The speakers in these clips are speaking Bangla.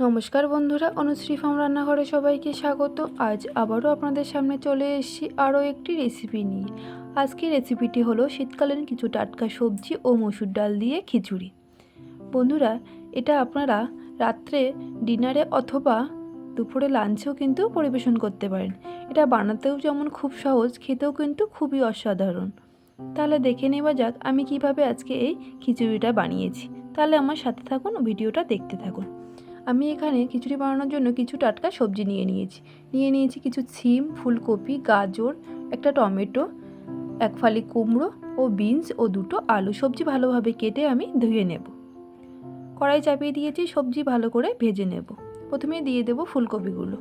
নমস্কার বন্ধুরা, অনুশ্রী ফার্ম রান্নাঘরে সবাইকে স্বাগত। আজ আবারও আপনাদের সামনে চলে এসেছি আরও একটি রেসিপি নিয়ে। আজকের রেসিপিটি হলো শীতকালীন কিছু টাটকা সবজি ও মসুর ডাল দিয়ে খিচুড়ি। বন্ধুরা, এটা আপনারা রাত্রে, ডিনারে অথবা দুপুরে লাঞ্চেও কিন্তু পরিবেশন করতে পারেন। এটা বানাতেও যেমন খুব সহজ, খেতেও কিন্তু খুবই অসাধারণ। তাহলে দেখে নেওয়া যাক আমি কীভাবে আজকে এই খিচুড়িটা বানিয়েছি। তাহলে আমার সাথে থাকুন, ভিডিওটা দেখতে থাকুন। আমি এখানে খিচুড়ি বানানোর জন্য কিছু টাটকা সবজি নিয়ে নিয়েছি। নিয়ে নিয়েছি কিছু সিম ফুলকপি, গাজর, একটা টমেটো, এক ফালি কুমড়ো ও বিনস ও দুটো আলু। সবজি ভালোভাবে কেটে আমি ধুয়ে নেব। কড়াই চাপিয়ে দিয়েছি, সবজি ভালো করে ভেজে নেব। প্রথমে দিয়ে দেব ফুলকপিগুলো।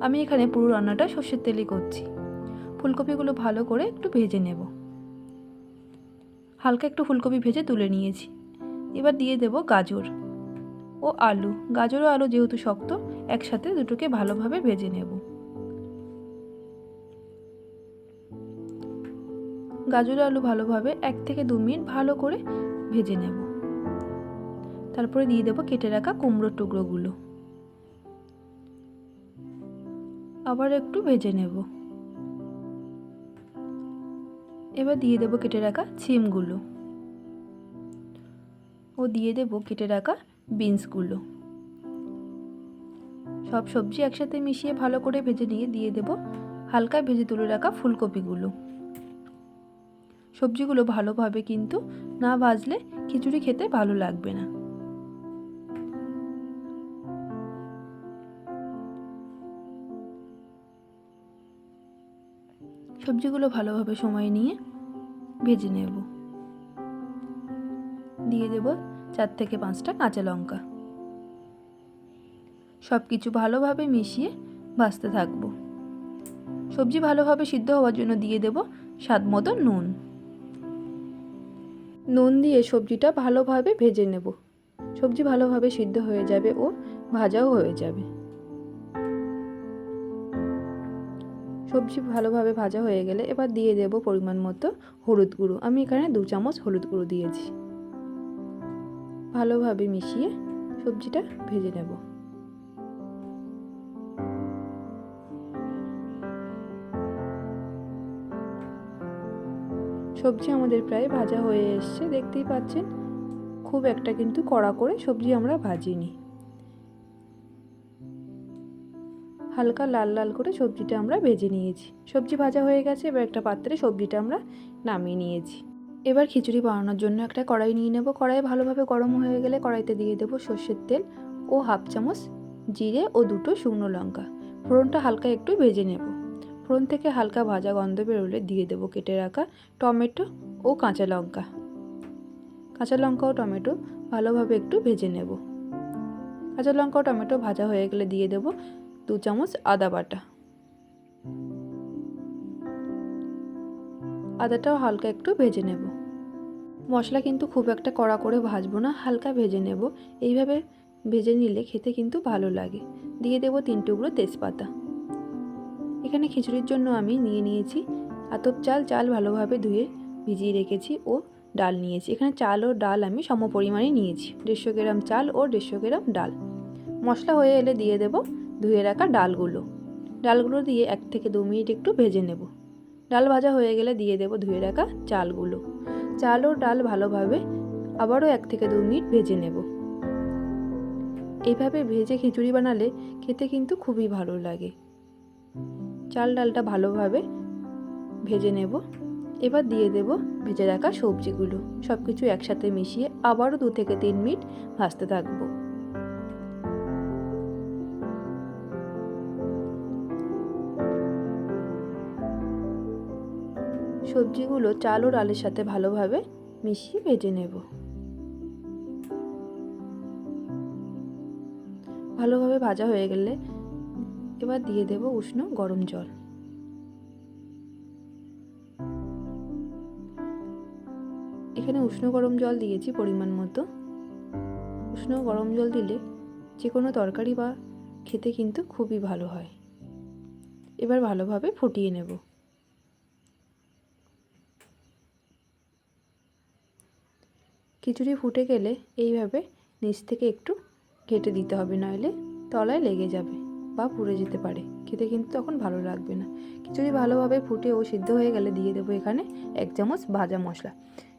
আমি এখানে পুরো রান্নাটা সর্ষের তেলে করছি। ফুলকপিগুলো ভালো করে একটু ভেজে নেব। হালকা একটু ফুলকপি ভেজে তুলে নিয়েছি। এবার দিয়ে দেব গাজর। ও আলু। গাজর ও আলু যেহেতু শক্ত, একসাথে দুটোকে ভালোভাবে ভেজে নেব। গাজর আলু ভালোভাবে এক থেকে দু মিনিট ভালো করে ভেজে নেব। তারপরে দিয়ে দেবো কেটে রাখা কুমড়োর টুকরোগুলো। আবার একটু ভেজে নেব। এবার দিয়ে দেবো কেটে রাখা ছিমগুলো। ও দিয়ে দেবো কেটে রাখা বিনসগুলো। সব সবজি একসাথে মিশিয়ে ভালো করে ভেজে নিয়ে দিয়ে দেব হালকা ভেজে তুলে রাখা ফুলকপিগুলো। সবজিগুলো ভালোভাবে কিন্তু না ভাজলে খিচুড়ি খেতে ভালো লাগবে না। সবজিগুলো ভালোভাবে সময় নিয়ে ভেজে নেব। দিয়ে দেব চার থেকে পাঁচটা কাঁচা লঙ্কা। সব কিছু ভালোভাবে মিশিয়ে ভাজতে থাকব। সবজি ভালোভাবে সিদ্ধ হওয়ার জন্য দিয়ে দেব স্বাদ মতো নুন। নুন দিয়ে সবজিটা ভালোভাবে ভেজে নেব। সবজি ভালোভাবে সিদ্ধ হয়ে যাবে ও ভাজাও হয়ে যাবে। সবজি ভালোভাবে ভাজা হয়ে গেলে এবার দিয়ে দেব পরিমাণ মতো হলুদ গুঁড়ো। আমি এখানে দু চামচ হলুদ গুঁড়ো দিয়েছি। ভালোভাবে মিশিয়ে সবজিটা ভেজে নেব। সবজি আমাদের প্রায় ভাজা হয়ে এসছে, দেখতেই পাচ্ছেন? খুব একটা কিন্তু কড়া করে সবজি আমরা ভাজিনি। হালকা লাল লাল করে সবজিটা আমরা ভেজে নিয়েছি। সবজি ভাজা হয়ে গেছে, এবার একটা পাত্রে সবজিটা আমরা নামিয়ে নিয়েছি। এবার খিচুড়ি বানানোর জন্য একটা কড়াই নিয়ে নেব। কড়াই ভালোভাবে গরম হয়ে গেলে কড়াইতে দিয়ে দেবো সর্ষের তেল ও হাফ চামচ জিরে ও দুটো শুকনো লঙ্কা। ফোড়নটা হালকা একটু ভেজে নেব। ফোড়ন থেকে হালকা ভাজা গন্ধ বেরোলে দিয়ে দেবো কেটে রাখা টমেটো ও কাঁচা লঙ্কা। কাঁচা লঙ্কা ও টমেটো ভালোভাবে একটু ভেজে নেব। কাঁচা লঙ্কা ও টমেটো ভাজা হয়ে গেলে দিয়ে দেবো দু চামচ আদা বাটা। আদাটাও হালকা একটু ভেজে নেব। মশলা কিন্তু খুব একটা কড়া করে ভাজবো না, হালকা ভেজে নেব। এইভাবে ভেজে নিলে খেতে কিন্তু ভালো লাগে। দিয়ে দেবো তিন টুকরো তেজপাতা। এখানে খিচুড়ির জন্য আমি নিয়ে নিয়েছি আতপ চাল চাল ভালোভাবে ধুয়ে ভিজিয়ে রেখেছি ও ডাল নিয়েছি। এখানে চাল ও ডাল আমি সম পরিমাণে নিয়েছি, দেড়শো গ্রাম চাল ও দেড়শো গ্রাম ডাল। মশলা হয়ে এলে দিয়ে দেব ধুয়ে রাখা ডালগুলো। ডালগুলো দিয়ে এক থেকে দু মিনিট একটু ভেজে নেব। ডাল ভাজা হয়ে গেলে দিয়ে দেব ধুয়ে রাখা চালগুলো। চাল ও ডাল ভালোভাবে আবারও এক থেকে দু মিনিট ভেজে নেব। এইভাবে ভেজে খিচুড়ি বানালে খেতে কিন্তু খুবই ভালো লাগে। চাল ডালটা ভালোভাবে ভেজে নেব। এবার দিয়ে দেব ভেজে রাখা সবজিগুলো। সব কিছু একসাথে মিশিয়ে আবারও দু থেকে তিন মিনিট ভাজতে থাকব। সবজিগুলো চাল ও ডালের সাথে ভালোভাবে মিশিয়ে ভেজে নেব। ভালোভাবে ভাজা হয়ে গেলে এবার দিয়ে দেব উষ্ণ গরম জল। এখানে উষ্ণ গরম জল দিয়েছি পরিমাণ মতো। উষ্ণ গরম জল দিলে যে কোনো তরকারি বা খেতে কিন্তু খুবই ভালো হয়। এবার ভালোভাবে ফুটিয়ে নেব। খিচুড়ি ফুটে গেলে এইভাবে নিচ থেকে একটু ঘেটে দিতে হবে, নইলে তলায় লেগে যাবে বা পুড়ে যেতে পারে। খেতে কিন্তু তখন ভালো লাগবে না। খিচুড়ি ভালোভাবে ফুটে ও সিদ্ধ হয়ে গেলে দিয়ে দেবো এখানে এক চামচ ভাজা মশলা।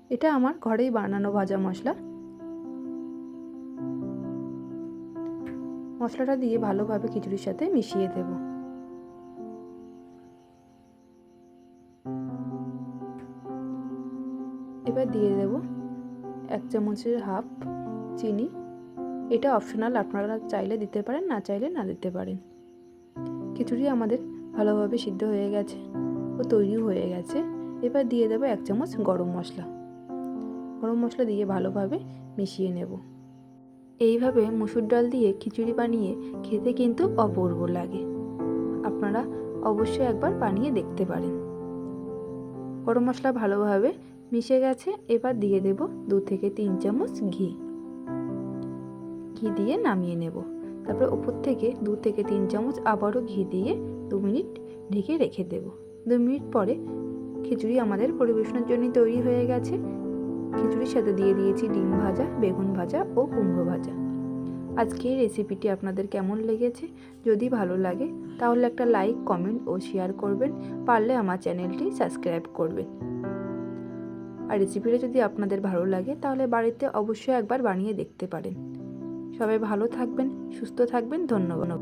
এটা আমার ঘরেই বানানো ভাজা মশলা। মশলাটা দিয়ে ভালোভাবে খিচুড়ির সাথে মিশিয়ে দেব। এবার দিয়ে দেব এক চামচের হাফ চিনি। এটা অপশনাল আপনারা চাইলে দিতে পারেন, না চাইলে না দিতে পারেন। খিচুড়ি আমাদের ভালোভাবে সিদ্ধ হয়ে গেছে ও তৈরিও হয়ে গেছে। এবার দিয়ে দেবো এক চামচ গরম মশলা। গরম মশলা দিয়ে ভালোভাবে মিশিয়ে নেব। এইভাবে মুসুর ডাল দিয়ে খিচুড়ি বানিয়ে খেতে কিন্তু অপূর্ব লাগে। আপনারা অবশ্যই একবার বানিয়ে দেখতে পারেন। গরম মশলা ভালোভাবে মিশে গেছে, এবার দিয়ে দেব দু থেকে তিন চামচ ঘি। ঘি দিয়ে নামিয়ে নেব। তারপর ওপর থেকে দু থেকে তিন চামচ আবারও ঘি দিয়ে দু মিনিট ঢেকে রেখে দেব। দু মিনিট পরে খিচুড়ি আমাদের পরিবেশনের জন্য তৈরি হয়ে গেছে। খিচুড়ির সাথে দিয়ে দিয়েছি ডিম ভাজা, বেগুন ভাজা ও কুমড়ো ভাজা। আজকে এই রেসিপিটি আপনাদের কেমন লেগেছে? যদি ভালো লাগে, তাহলে একটা লাইক, কমেন্ট ও শেয়ার করবেন। পারলে আমার চ্যানেলটি সাবস্ক্রাইব করবেন। আর রেসিপিটা যদি আপনাদের ভালো লাগে, তাহলে বাড়িতে অবশ্যই একবার বানিয়ে দেখতে পারেন। সবাই ভালো থাকবেন, সুস্থ থাকবেন, ধন্যবাদ।